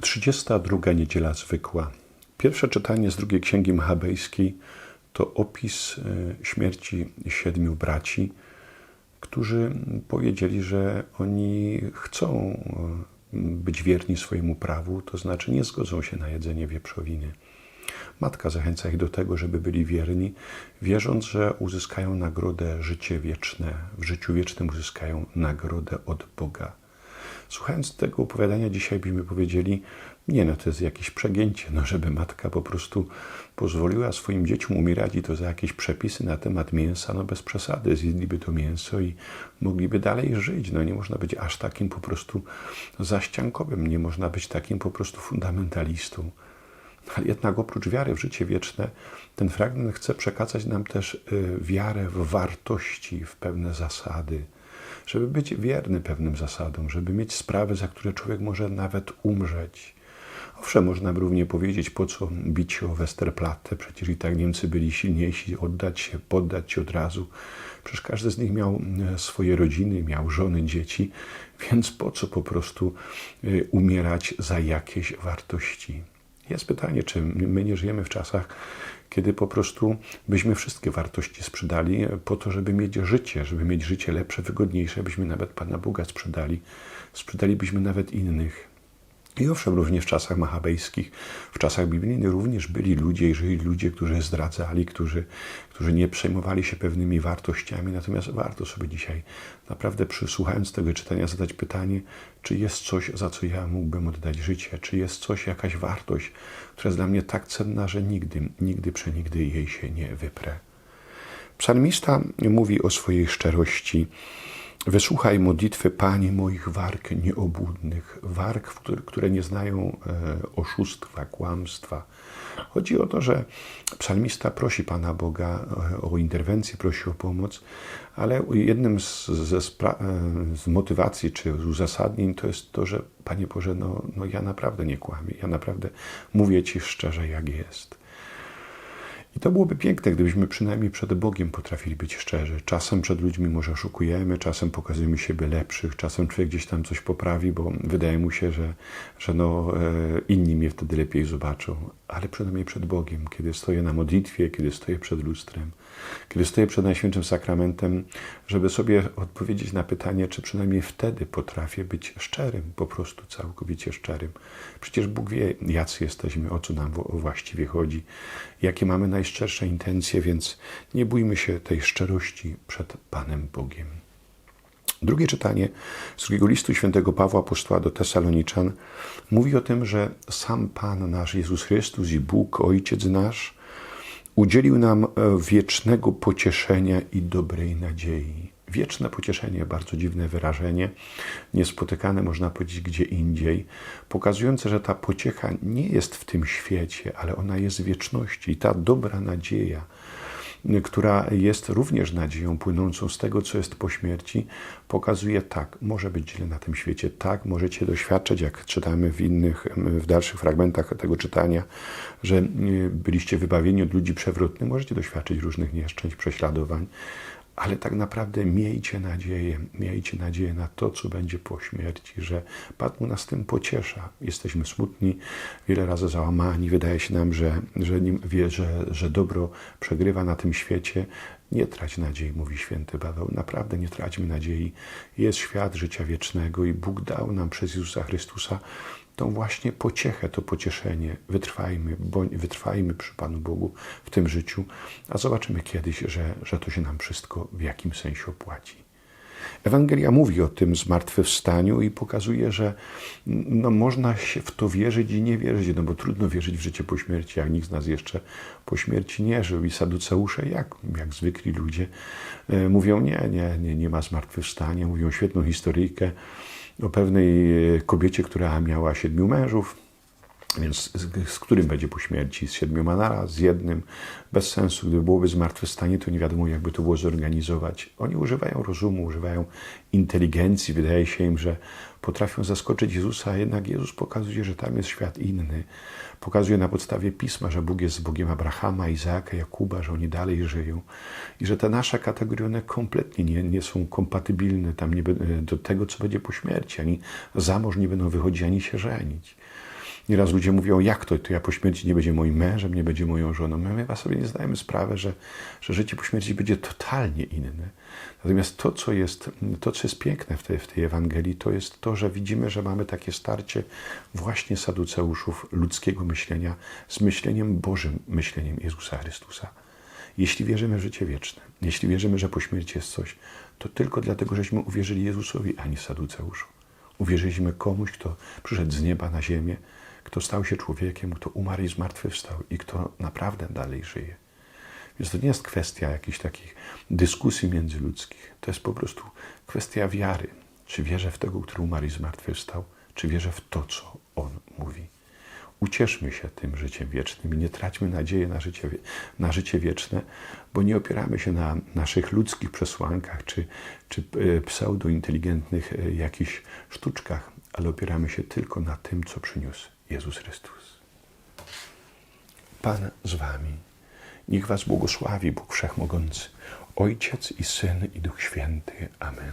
32 niedziela zwykła. Pierwsze czytanie z drugiej księgi Machabejskiej to opis e, śmierci siedmiu braci, którzy powiedzieli, że oni chcą e, być wierni swojemu prawu, to znaczy nie zgodzą się na jedzenie wieprzowiny. Matka zachęca ich do tego, żeby byli wierni, wierząc, że uzyskają nagrodę życie wieczne. W życiu wiecznym uzyskają nagrodę od Boga. Słuchając tego opowiadania dzisiaj byśmy powiedzieli, nie no, to jest jakieś przegięcie, no żeby matka po prostu pozwoliła swoim dzieciom umierać i to za jakieś przepisy na temat mięsa, no bez przesady, zjedliby to mięso i mogliby dalej żyć. No nie można być aż takim po prostu zaściankowym, nie można być takim po prostu fundamentalistą. Ale jednak oprócz wiary w życie wieczne, ten fragment chce przekazać nam też y, wiarę w wartości, w pewne zasady, żeby być wierny pewnym zasadom, żeby mieć sprawy, za które człowiek może nawet umrzeć. Owszem, można by równie powiedzieć, po co bić o Westerplatte, przecież i tak Niemcy byli silniejsi, oddać się, poddać się od razu. Przecież każdy z nich miał e, swoje rodziny, miał żony, dzieci, więc po co po prostu e, umierać za jakieś wartości? Jest pytanie, czy my nie żyjemy w czasach, kiedy po prostu byśmy wszystkie wartości sprzedali po to, żeby mieć życie, żeby mieć życie lepsze, wygodniejsze, byśmy nawet Pana Boga sprzedali, sprzedalibyśmy nawet innych. I owszem, również w czasach machabejskich, w czasach biblijnych również byli ludzie i żyli ludzie, którzy zdradzali, którzy, którzy nie przejmowali się pewnymi wartościami. Natomiast warto sobie dzisiaj, naprawdę przysłuchając tego czytania, zadać pytanie, czy jest coś, za co ja mógłbym oddać życie? Czy jest coś, jakaś wartość, która jest dla mnie tak cenna, że nigdy, nigdy, przenigdy jej się nie wyprę? Psalmista mówi o swojej szczerości. Wysłuchaj modlitwy Panie moich warg nieobłudnych, warg, które nie znają e, oszustwa, kłamstwa. Chodzi o to, że psalmista prosi Pana Boga e, o interwencję, prosi o pomoc, ale jednym z, e, z motywacji czy z uzasadnień to jest to, że Panie Boże, no, no ja naprawdę nie kłamię, ja naprawdę mówię Ci szczerze, jak jest. I to byłoby piękne, gdybyśmy przynajmniej przed Bogiem potrafili być szczerzy. Czasem przed ludźmi może oszukujemy, czasem pokazujemy siebie lepszych, czasem człowiek gdzieś tam coś poprawi, bo wydaje mu się, że, że no, e, inni wtedy lepiej zobaczą. Ale przynajmniej przed Bogiem, kiedy stoję na modlitwie, kiedy stoję przed lustrem, kiedy stoję przed Najświętszym Sakramentem, żeby sobie odpowiedzieć na pytanie, czy przynajmniej wtedy potrafię być szczerym, po prostu całkowicie szczerym. Przecież Bóg wie, jacy jesteśmy, o co nam właściwie chodzi, jakie mamy najszczersze intencje, więc nie bójmy się tej szczerości przed Panem Bogiem. Drugie czytanie z drugiego listu świętego Pawła Apostoła do Tesaloniczan mówi o tym, że sam Pan nasz Jezus Chrystus i Bóg, Ojciec nasz, udzielił nam e, wiecznego pocieszenia i dobrej nadziei. Wieczne pocieszenie, bardzo dziwne wyrażenie, niespotykane można powiedzieć gdzie indziej, pokazujące, że ta pociecha nie jest w tym świecie, ale ona jest w wieczności. I ta dobra nadzieja, która jest również nadzieją płynącą z tego, co jest po śmierci, pokazuje tak, może być źle na tym świecie, tak, możecie doświadczać, jak czytamy w innych, w dalszych fragmentach tego czytania, że y, byliście wybawieni od ludzi przewrotnych, możecie doświadczyć różnych nieszczęść, prześladowań, ale tak naprawdę miejcie nadzieję, miejcie nadzieję na to, co będzie po śmierci, że Pan nas tym pociesza. Jesteśmy smutni, wiele razy załamani, wydaje się nam, że, że, wie, że, że dobro przegrywa na tym świecie. Nie trać nadziei, mówi święty Paweł. Naprawdę nie traćmy nadziei. Jest świat życia wiecznego i Bóg dał nam przez Jezusa Chrystusa tą właśnie pociechę, to pocieszenie. Wytrwajmy, bądź, wytrwajmy przy Panu Bogu w tym życiu, a zobaczymy kiedyś, że, że to się nam wszystko w jakim sensie opłaci. Ewangelia mówi o tym zmartwychwstaniu i pokazuje, że no, można się w to wierzyć i nie wierzyć, no bo trudno wierzyć w życie po śmierci, jak nikt z nas jeszcze po śmierci nie żył. I saduceusze, jak, jak zwykli ludzie, e, mówią nie, nie, nie, nie ma zmartwychwstania, mówią świetną historyjkę, o pewnej e, kobiecie, która miała siedmiu mężów, więc z, z, którym będzie po śmierci? Z siedmioma naraz, z jednym? Bez sensu. Gdyby byłoby zmartwychwstanie, to nie wiadomo, jakby to było zorganizować. Oni używają rozumu, używają inteligencji. Wydaje się im, że potrafią zaskoczyć Jezusa, a jednak Jezus pokazuje, że tam jest świat inny. Pokazuje na podstawie Pisma, że Bóg jest Bogiem Abrahama, Izaaka, Jakuba, że oni dalej żyją i że te nasze kategorie, one kompletnie nie, nie są kompatybilne tam nie, do tego, co będzie po śmierci. Ani za mąż nie będą wychodzić, ani się żenić. Nieraz ludzie mówią, jak to, to ja po śmierci nie będzie moim mężem, nie będzie moją żoną. My chyba sobie nie zdajemy sprawy, że, że życie po śmierci będzie totalnie inne. Natomiast to, co jest, to, co jest piękne w tej, w tej Ewangelii, to jest to, że widzimy, że mamy takie starcie właśnie saduceuszów ludzkiego myślenia z myśleniem Bożym, myśleniem Jezusa Chrystusa. Jeśli wierzymy w życie wieczne, jeśli wierzymy, że po śmierci jest coś, to tylko dlatego, żeśmy uwierzyli Jezusowi, a nie Saduceuszu. Uwierzyliśmy komuś, kto przyszedł z nieba na ziemię, kto stał się człowiekiem, kto umarł i zmartwychwstał i kto naprawdę dalej żyje. Więc to nie jest kwestia jakichś takich dyskusji międzyludzkich. To jest po prostu kwestia wiary. Czy wierzę w tego, który umarł i zmartwychwstał, czy wierzę w to, co On mówi. Ucieszmy się tym życiem wiecznym i nie traćmy nadziei na życie, na życie wieczne, bo nie opieramy się na naszych ludzkich przesłankach czy, czy e, pseudointeligentnych e, jakichś sztuczkach, ale opieramy się tylko na tym, co przyniósł Jezus Chrystus. Pan z wami. Niech was błogosławi Bóg Wszechmogący, Ojciec i Syn i Duch Święty. Amen.